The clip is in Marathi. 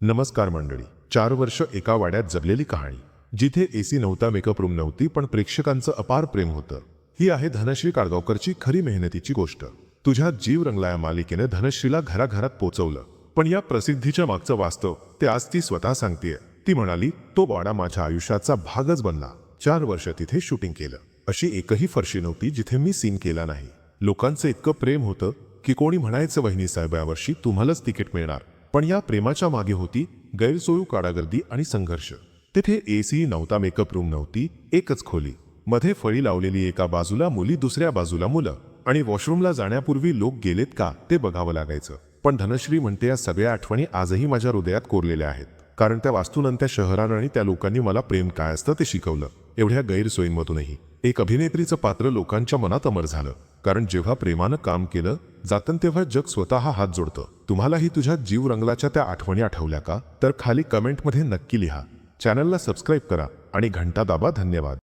नमस्कार मंडळी. चार वर्ष एका वाड्यात जगलेली कहाणी. जिथे एसी नव्हता मेकअप रूम नव्हती पण प्रेक्षकांचं अपार प्रेम होतं. ही आहे धनश्री काळगावकरची खरी मेहनतीची गोष्ट. तुझ्या जीव रंगला या मालिकेने धनश्रीला घराघरात पोचवलं. पण या प्रसिद्धीच्या मागचं वास्तव ते आज ती स्वतः सांगतेय. ती म्हणाली तो वाडा माझ्या आयुष्याचा भागच बनला. चार वर्ष तिथे शूटिंग केलं. अशी एकही फरशी नव्हती जिथे मी सीन केला नाही. लोकांचं इतकं प्रेम होतं की कोणी म्हणायचं वहिनी साहेब यावर्षी तुम्हालाच तिकीट मिळणार. पण या प्रेमाच्या मागे होती गैरसोयू काडागर्दी आणि संघर्ष. तिथे एसी नव्हता मेकअप रूम नव्हती एकच खोली. मध्ये फळी लावलेली एका बाजूला मुली दुसऱ्या बाजूला मुलं. आणि वॉशरूमला जाण्यापूर्वी लोक गेलेत का ते बघावं लागायचं. पण धनश्री म्हणते या सगळ्या आठवणी आजही माझ्या हृदयात कोरलेल्या आहेत. कारण त्या वास्तूनंतर शहरानं आणि त्या लोकांनी मला प्रेम काय असतं ते शिकवलं. एवढ्या गैरसोयींमधूनही. एक अभिनेत्रीचं पात्र लोकांच्या मनात अमर झालं. कारण जेव्हा प्रेमानं काम केलं जातं तेव्हा जग स्वतः हात जोडतं. तुम्हालाही तुझ्या जीव रंगलाच्या त्या आठवणी आठवल्या का? तर खाली कमेंटमध्ये नक्की लिहा. चॅनलला सबस्क्राईब करा आणि घंटा दाबा धन्यवाद.